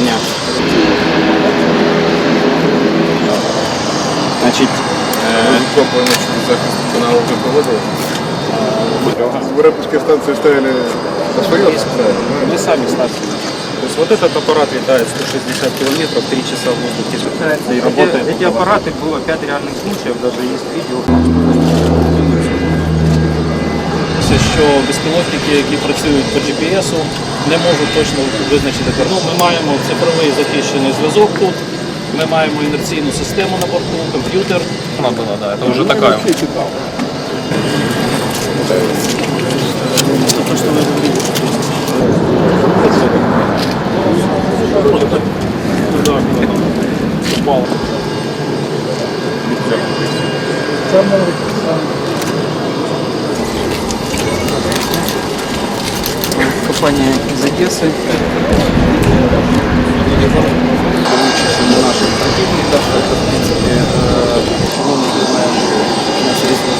Доброго дня. Значить, е, Комплекс захист каналу вже проводили. Виробничні станції ставили на своє мы сами ставим. То есть вот этот аппарат летает 160 километров, 3 часа в воздухе катается и Эти, работает. эти аппараты было 5 реальных случаев, даже есть видео. Це що безпілотники, які працюють по GPS, не можуть точно визначити координати. Ми маємо цифровий захищений зв'язок тут. Ми маємо інерційну систему на борту, комп'ютер. Вона була, да, це вже така. Компания из Одессы. Получится на наших противниках. Это, в принципе, э, чего мы знаем на средства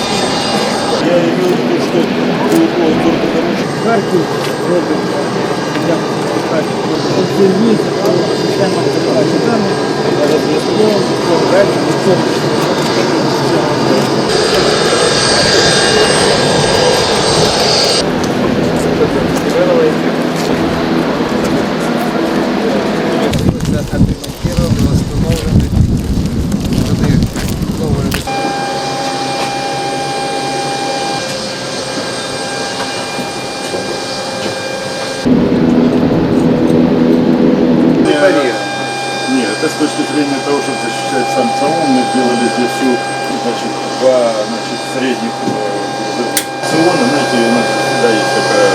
Я имею в виду, что у городокомыш Харків робить як обсервіс, система передачі даних, розв'язково, далі, зрения того, чтобы защищать сам салон, мы сделали здесь всю, значит, два, значит, средних э, салона, знаете, у нас всегда есть такая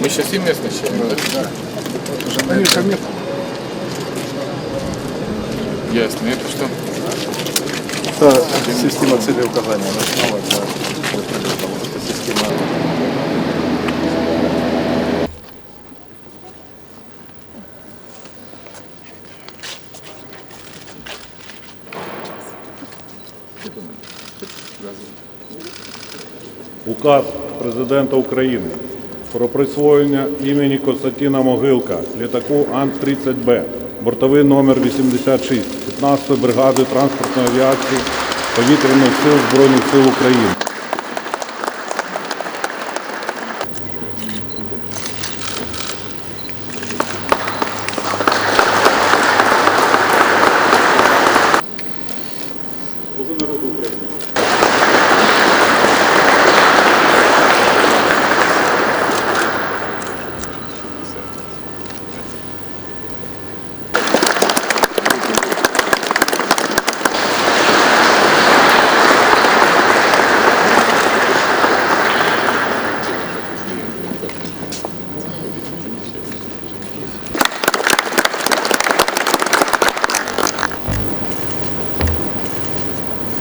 Мы сейчас и местные еще. Они ко мне Ясно. Это что? Это система целеуказания, для. Это система Указ Президента України про присвоєння імені Костянтина Могилка літаку Ан-30Б, бортовий номер 86 15-ї бригади транспортної авіації повітряних сил Збройних сил України. Служу народу України.